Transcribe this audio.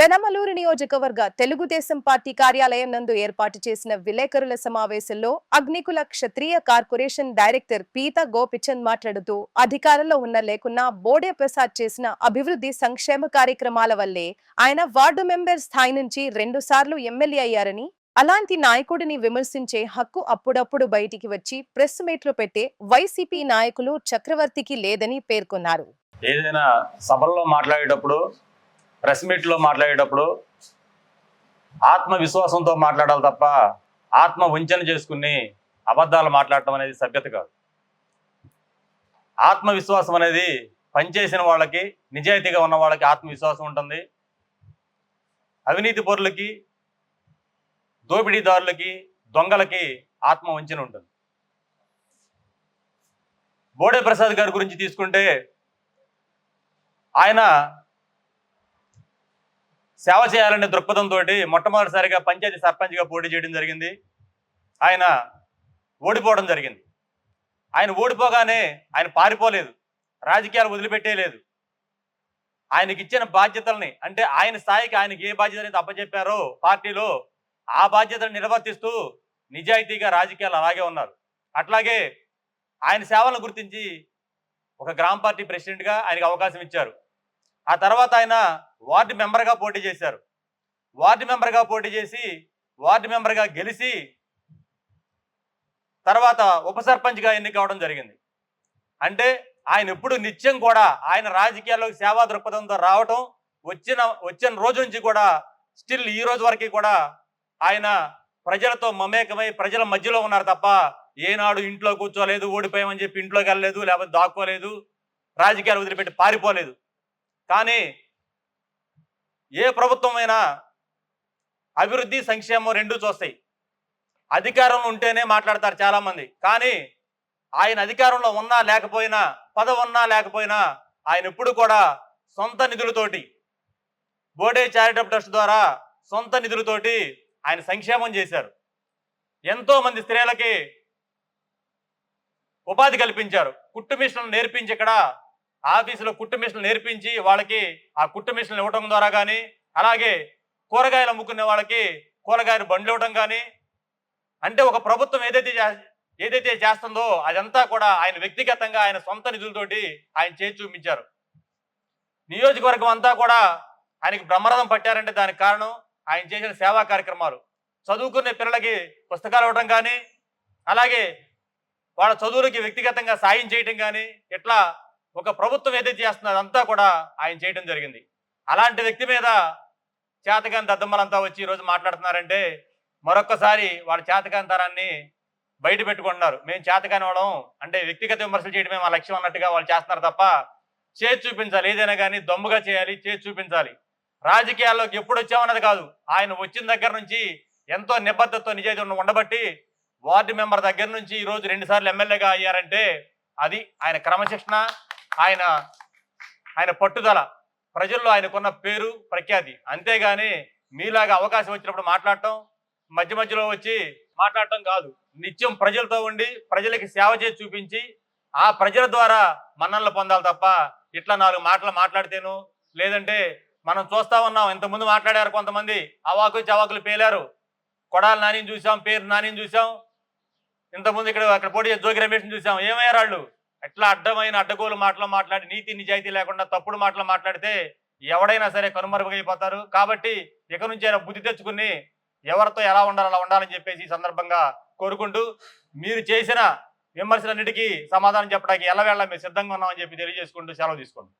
పెనమలూరు నియోజకవర్గ తెలుగుదేశం పార్టీ కార్యాలయం నందు ఏర్పాటు చేసిన విలేకరుల సమావేశంలో అగ్నికుల క్షత్రియ కార్పొరేషన్ డైరెక్టర్ పీత గోపిచంద్ మాట్లాడుతూ అధికారంలో ఉన్న లేకున్నా బోడే ప్రసాద్ చేసిన అభివృద్ధి సంక్షేమ కార్యక్రమాల వల్లే ఆయన వార్డు మెంబర్ స్థాయి నుంచి రెండు సార్లు ఎమ్మెల్యే అయ్యారని అలాంటి నాయకుడిని విమర్శించే హక్కు అప్పుడప్పుడు బయటికి వచ్చి ప్రెస్ మీట్లు పెట్టే వైసీపీ నాయకులు చక్రవర్తికి లేదని పేర్కొన్నారు. ఏదైనా సభల్లో మాట్లాడేటప్పుడు ప్రెస్ మీట్లో మాట్లాడేటప్పుడు ఆత్మవిశ్వాసంతో మాట్లాడాలి తప్ప ఆత్మ వంచన చేసుకుని అబద్ధాలు మాట్లాడటం అనేది సభ్యత కాదు. ఆత్మవిశ్వాసం అనేది పనిచేసిన వాళ్ళకి నిజాయితీగా ఉన్న వాళ్ళకి ఆత్మవిశ్వాసం ఉంటుంది. అవినీతి పరులకి దోపిడీదారులకి దొంగలకి ఆత్మ వంచన ఉంటుంది. బోడే ప్రసాద్ గారి గురించి తీసుకుంటే ఆయన సేవ చేయాలనే దృక్పథంతో మొట్టమొదటిసారిగా పంచాయతీ సర్పంచ్గా పోటీ చేయడం జరిగింది. ఆయన ఓడిపోవడం జరిగింది. ఆయన ఓడిపోగానే ఆయన పారిపోలేదు. రాజకీయాలు వదిలిపెట్టేయలేదు ఆయనకి ఇచ్చిన బాధ్యతల్ని అంటే ఆయన స్థాయికి ఆయనకి ఏ బాధ్యత అనేది అప్పచెప్పారో పార్టీలో ఆ బాధ్యతను నిర్వర్తిస్తూ నిజాయితీగా రాజకీయాలు అలాగే ఉన్నారు. అట్లాగే ఆయన సేవలను గుర్తించి ఒక గ్రామ పార్టీ ప్రెసిడెంట్గా ఆయనకు అవకాశం ఇచ్చారు. ఆ తర్వాత ఆయన వార్డు మెంబర్గా పోటీ చేశారు. వార్డు మెంబర్గా పోటీ చేసి వార్డు మెంబర్గా గెలిచి తర్వాత ఉప సర్పంచ్గా ఎన్నిక అవడం జరిగింది. అంటే ఆయన ఎప్పుడు నిత్యం కూడా ఆయన రాజకీయాల్లోకి సేవా దృక్పథంతో రావటం వచ్చిన వచ్చిన రోజు నుంచి కూడా స్టిల్ ఈ రోజు వరకు కూడా ఆయన ప్రజలతో మమేకమై ప్రజల మధ్యలో ఉన్నారు తప్ప ఏనాడు ఇంట్లో కూర్చోలేదు ఓడిపోయామని చెప్పి ఇంట్లోకి వెళ్ళలేదు లేకపోతే దాక్కోలేదు రాజకీయాలు వదిలిపెట్టి పారిపోలేదు. కానీ ఏ ప్రభుత్వమైనా అభివృద్ధి సంక్షేమం రెండూ చూస్తాయి. అధికారంలో ఉంటేనే మాట్లాడతారు చాలామంది. కానీ ఆయన అధికారంలో ఉన్నా లేకపోయినా పదవి ఉన్నా లేకపోయినా ఆయన ఎప్పుడు కూడా సొంత నిధులతోటి బోడే చారిటబుల్ ట్రస్ట్ ద్వారా సొంత నిధులతోటి ఆయన సంక్షేమం చేశారు. ఎంతోమంది స్త్రీలకి ఉపాధి కల్పించారు. కుట్టు మిషన్లు నేర్పించి ఇక్కడ ఆఫీసులో కుట్టు మిషన్లు నేర్పించి వాళ్ళకి ఆ కుట్టు మిషన్లు ఇవ్వడం ద్వారా కానీ అలాగే కూరగాయలు అమ్ముకునే వాళ్ళకి కూరగాయలు బండ్లు ఇవ్వడం కానీ అంటే ఒక ప్రభుత్వం ఏదైతే చే- ఏదైతే చేస్తుందో అదంతా కూడా ఆయన వ్యక్తిగతంగా ఆయన సొంత నిధులతోటి ఆయన చేసి చూపించారు. నియోజకవర్గం అంతా కూడా ఆయనకి బ్రహ్మరథం పట్టారంటే దానికి కారణం ఆయన చేసిన సేవా కార్యక్రమాలు. చదువుకునే పిల్లలకి పుస్తకాలు ఇవ్వడం కానీ అలాగే వాళ్ళ చదువులకి వ్యక్తిగతంగా సాయం చేయటం కానీ ఇట్లా ఒక ప్రభుత్వం ఏదైతే చేస్తుందో అంతా కూడా ఆయన చేయడం జరిగింది. అలాంటి వ్యక్తి మీద చేతకాని దద్దమ్మలంతా వచ్చి ఈరోజు మాట్లాడుతున్నారంటే మరొక్కసారి వాళ్ళ చేతకాని తరాన్ని బయట పెట్టుకుంటున్నారు. మేము చేతకాని వాళ్ళం అంటే వ్యక్తిగత విమర్శలు చేయడమే మా లక్ష్యం అన్నట్టుగా వాళ్ళు చేస్తున్నారు తప్ప చేతి చూపించాలి. ఏదైనా కానీ దమ్ముగా చేయాలి చేతి చూపించాలి. రాజకీయాల్లోకి ఎప్పుడు వచ్చామన్నది కాదు. ఆయన వచ్చిన దగ్గర నుంచి ఎంతో నిబద్ధతతో నిజాయితీ ఉండబట్టి వార్డు మెంబర్ దగ్గర నుంచి ఈరోజు రెండుసార్లు ఎమ్మెల్యేగా అయ్యారంటే అది ఆయన క్రమశిక్షణ ఆయన ఆయన పట్టుదల ప్రజల్లో ఆయనకున్న పేరు ప్రఖ్యాతి. అంతేగాని మీలాగా అవకాశం వచ్చినప్పుడు మాట్లాడటం మధ్య మధ్యలో వచ్చి మాట్లాడటం కాదు. నిత్యం ప్రజలతో ఉండి ప్రజలకి సేవ చేసి చూపించి ఆ ప్రజల ద్వారా మన్ననలు పొందాలి తప్ప ఇట్లా నాలుగు మాటలు మాట్లాడితేను లేదంటే మనం చూస్తా ఉన్నాం ఇంతకుముందు మాట్లాడారు కొంతమంది అవాకు చవాకులు పేలారు. కొడాలి నాని చూసాం పేరు నాని చూసాం ఇంతకుముందు ఇక్కడ అక్కడ పోటీ జోగి రమేష్ని చూసాం. ఏమయ్యారు వాళ్ళు? ఎట్లా అడ్డమైన అడ్డగోలు మాటలు మాట్లాడి నీతి నిజాయితీ లేకుండా తప్పుడు మాటలు మాట్లాడితే ఎవడైనా సరే కనుమరుగైపోతారు. కాబట్టి ఇక నుంచి అయినా బుద్ధి తెచ్చుకుని ఎవరితో ఎలా ఉండాలో అలా ఉండాలని చెప్పేసి ఈ సందర్భంగా కోరుకుంటూ మీరు చేసిన విమర్శలన్నిటికీ సమాధానం చెప్పడానికి ఎల్లవేళ మేము సిద్ధంగా ఉన్నామని చెప్పి తెలియజేసుకుంటూ సెలవు తీసుకోండి.